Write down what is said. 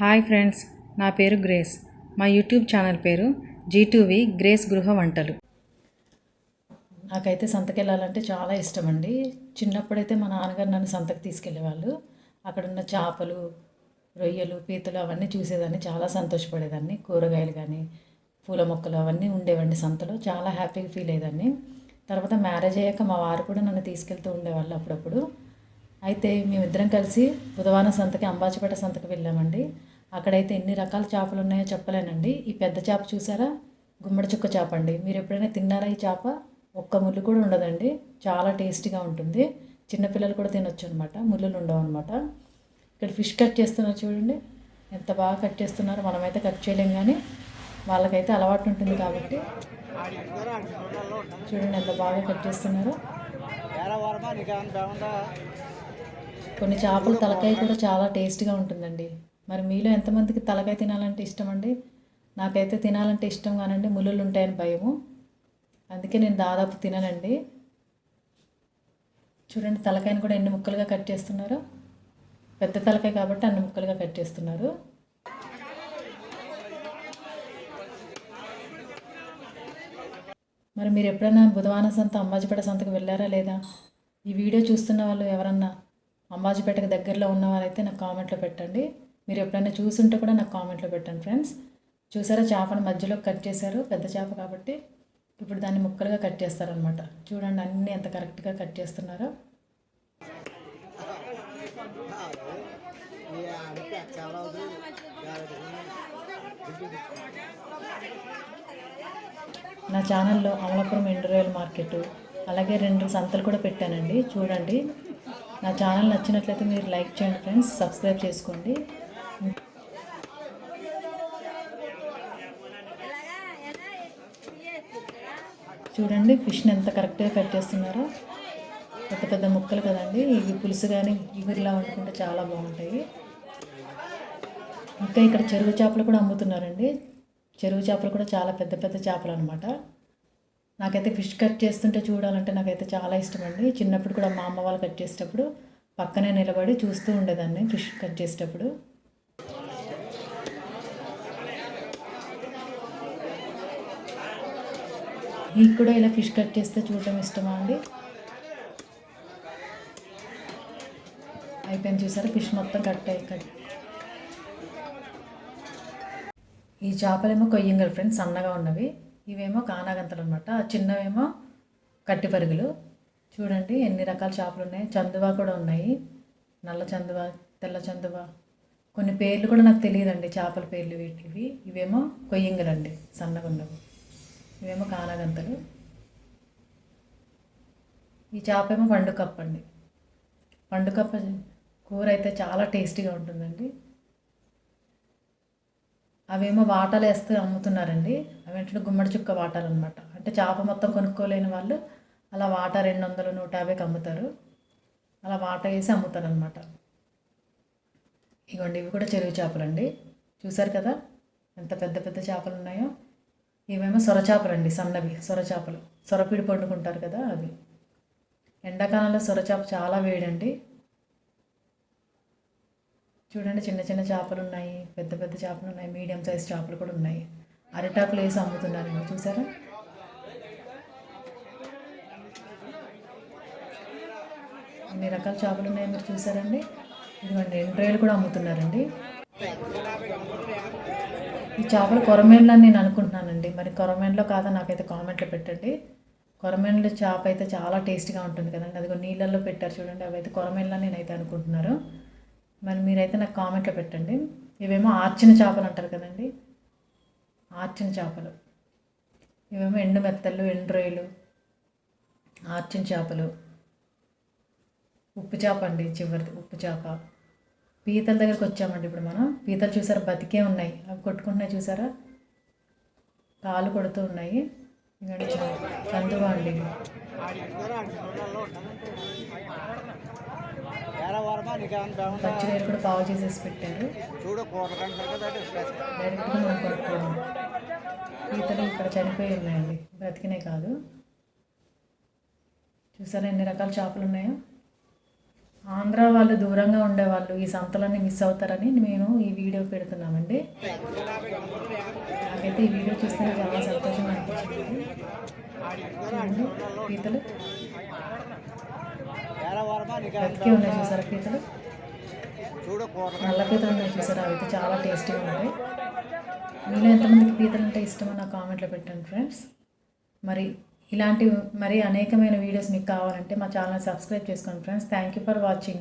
Hi friends నా పేరు grace. మా యూట్యూబ్ ఛానల్ పేరు జీటూవి గ్రేస్ గృహ వంటలు. నాకైతే సంతకెళ్ళాలంటే చాలా ఇష్టం అండి చిన్నప్పుడైతే మా నాన్నగారు నన్ను సంతకు తీసుకెళ్ళేవాళ్ళు. అక్కడ ఉన్న చేపలు రొయ్యలు పీతలు అవన్నీ చూసేదాన్ని చాలా సంతోషపడేదాన్ని. కూరగాయలు కానీ పూల మొక్కలు అవన్నీ ఉండేవండి సంతలో. చాలా హ్యాపీగా ఫీల్ అయ్యేదాన్ని. తర్వాత మ్యారేజ్ అయ్యాక మా వారు కూడా నన్ను తీసుకెళ్తూ ఉండేవాళ్ళు అప్పుడప్పుడు. అయితే మేమిద్దరం కలిసి బుధవారం సంతకి అంబాచిపేట సంతకి వెళ్ళామండి. అక్కడైతే ఎన్ని రకాల చేపలు ఉన్నాయో చెప్పలేనండి. ఈ పెద్ద చేప చూసారా? గుమ్మడి చుక్క చేప అండి. మీరు ఎప్పుడైనా తిన్నారా ఈ చేప? ఒక్క ముళ్ళు కూడా ఉండదండి. చాలా టేస్టీగా ఉంటుంది. చిన్నపిల్లలు కూడా తినొచ్చు అనమాట ముళ్ళులు ఉండవు అనమాట ఇక్కడ ఫిష్ కట్ చేస్తున్నారు చూడండి. ఎంత బాగా కట్ చేస్తున్నారో. మనమైతే కట్ చేయలేం కానీ వాళ్ళకైతే అలవాటు ఉంటుంది కాబట్టి. చూడండి ఎంత బాగా కట్ చేస్తున్నారో. కొన్ని చేపల తలకాయ కూడా చాలా టేస్ట్గా ఉంటుందండి. మరి మీలో ఎంతమందికి తలకాయ తినాలంటే ఇష్టం అండి నాకైతే తినాలంటే ఇష్టం కానండి ములులు ఉంటాయని భయము. అందుకే నేను దాదాపు తినాలండి చూడండి తలకాయని కూడా ఎన్ని ముక్కలుగా కట్ చేస్తున్నారు? పెద్ద తలకాయ కాబట్టి అన్ని ముక్కలుగా కట్ చేస్తున్నారు. మరి మీరు ఎప్పుడైనా బుధవారం సంత అంబాజీపేట సంతకు వెళ్ళారా లేదా? ఈ వీడియో చూస్తున్న వాళ్ళు ఎవరన్నా అంబాజీపేటకు దగ్గరలో ఉన్న వాళ్ళైతే నాకు కామెంట్లో పెట్టండి. మీరు ఎప్పుడైనా చూసుంటే కూడా నాకు కామెంట్లో పెట్టండి ఫ్రెండ్స్. చూసారా చేపను మధ్యలో కట్ చేశారు పెద్ద చేప కాబట్టి ఇప్పుడు దాన్ని ముక్కలుగా కట్ చేస్తారనమాట చూడండి అన్నీ ఎంత కరెక్ట్గా కట్ చేస్తున్నారో. నా ఛానల్లో అమలాపురం ఇండ్రోయల్ మార్కెట్ అలాగే రెండు సంతలు కూడా పెట్టానండి. చూడండి. నా ఛానల్ నచ్చినట్లయితే మీరు లైక్ చేయండి ఫ్రెండ్స్ సబ్స్క్రైబ్ చేసుకోండి. చూడండి ఫిష్ని ఎంత కరెక్ట్గా కట్ చేస్తున్నారో. పెద్ద పెద్ద ముక్కలు కదండి. ఇవి పులుసు కానీ ఇగురిలా వండుకుంటే చాలా బాగుంటాయి. ఇంకా ఇక్కడ చెరువు చేపలు కూడా అమ్ముతున్నారండి. చెరువు చేపలు కూడా చాలా పెద్ద పెద్ద చేపలు అనమాట నాకైతే ఫిష్ కట్ చేస్తుంటే చూడాలంటే నాకైతే చాలా ఇష్టం అండి చిన్నప్పుడు కూడా మా అమ్మ వాళ్ళు కట్ చేసేటప్పుడు పక్కనే నిలబడి చూస్తూ ఉండేదాన్ని ఫిష్ కట్ చేసేటప్పుడు. మీకు కూడా ఇలా ఫిష్ కట్ చేస్తే చూడటం ఇష్టమా అండి? అయిపోయింది చూసారా? ఫిష్ మొత్తం కట్ అయ్యి కట్. ఈ చేపలేమో కొయ్యంగల్ ఫ్రెండ్స్ సన్నగా ఉన్నవి. ఇవేమో కానాగంతలు అనమాట చిన్నవేమో కట్టి పరుగులు. చూడండి ఎన్ని రకాల చేపలు ఉన్నాయి. చందువా కూడా ఉన్నాయి. నల్ల చందువా తెల్ల చందువా. కొన్ని పేర్లు కూడా నాకు తెలియదండి చేపల పేర్లు వీటివి. ఇవేమో కొయ్యంగలండి సన్నగా ఉన్నవి ఇవేమో కానాగంతలు ఈ చేప ఏమో పండుకప్ప అండి. పండుకప్ప కూర అయితే చాలా టేస్టీగా ఉంటుందండి. అవేమో వాటాలు వేస్తే అమ్ముతున్నారండి. అవి ఏంటంటే గుమ్మడి చుక్క వాటాలు అనమాట అంటే చేప మొత్తం కొనుక్కోలేని వాళ్ళు అలా వాట రెండు వందలు నూట యాభైకి అమ్ముతారు. అలా వాట వేసి అమ్ముతారు అనమాట ఇగోండి ఇవి కూడా చెరువు చేపలండి. చూసారు కదా ఎంత పెద్ద పెద్ద చేపలు ఉన్నాయో? ఇవేమో సొరచాపలు అండి సన్నవి సొరచాపలు సొరపిడి పండుకుంటారు కదా అవి. ఎండాకాలంలో సొరచాప చాలా వేడండి. చూడండి చిన్న చిన్న చేపలు ఉన్నాయి పెద్ద పెద్ద చేపలు ఉన్నాయి మీడియం సైజ్ చేపలు కూడా ఉన్నాయి. అరిటాకులు వేసి అమ్ముతున్నారండి చూసారా? అన్ని రకాల చేపలు ఉన్నాయి మీరు చూసారండి? ఇదిగోండి ఎండ్రాయిలు కూడా అమ్ముతున్నారండి. ఈ చేపలు కొరమేళ్ళు అని నేను అనుకుంటున్నానండి. మరి కొరమేన్లో కాదా నాకైతే కామెంట్లో పెట్టండి. కొరమేన్లు చేప అయితే చాలా టేస్ట్గా ఉంటుంది కదండి. అదిగో నీళ్ళల్లో పెట్టారు చూడండి అవి అయితే కొరమేన్లు నేనైతే అనుకుంటున్నారు. మరి మీరైతే నాకు కామెంట్లో పెట్టండి. ఇవేమో ఆర్చిన చేపలు అంటారు కదండి. ఆర్చిన చేపలు. ఇవేమో ఎండు మెత్తలు ఎండు రొయ్యలు ఆర్చిన చేపలు. ఉప్పు చేప అండి చివరిది ఉప్పు చేప. పీతల దగ్గరికి వచ్చామండి ఇప్పుడు మనం. పీతలు చూసారా? బతికే ఉన్నాయి. అవి కొట్టుకుంటున్నాయి చూసారా? కాలు కొడుతూ ఉన్నాయి. ఇవ్వండి చందువా అండి ఇవి. కూడా పావు చేసేసి పెట్టారు. డైరెక్ట్గా మనం కొనుక్కోవడం. పీతలు ఇక్కడ చనిపోయి ఉన్నాయండి. బ్రతికినాయి కాదు. చూసారా ఎన్ని రకాల చేపలు ఉన్నాయో? ఆంధ్ర వాళ్ళు దూరంగా ఉండేవాళ్ళు ఈ సంతలన్నీ మిస్ అవుతారని నేను ఈ వీడియో పెడుతున్నామండి. నాకైతే ఈ వీడియో చూస్తే చాలా సంతోషంగా అనిపించింది. పీతలు. బతికే ఉన్నాయి చూసారా పీతలు? నల్ల పీతలు ఉన్నాయి చూసారా? అవి అయితే చాలా టేస్టీగా ఉన్నాయి. మీలో ఎంతమందికి పీతలు అంటే ఇష్టమో నా కామెంట్లో పెట్టండి ఫ్రెండ్స్. మరి ఇలాంటి మరి అనేకమైన వీడియోస్ మీకు కావాలంటే మా ఛానల్ సబ్స్క్రైబ్ చేసుకోండి friends. Thank you for watching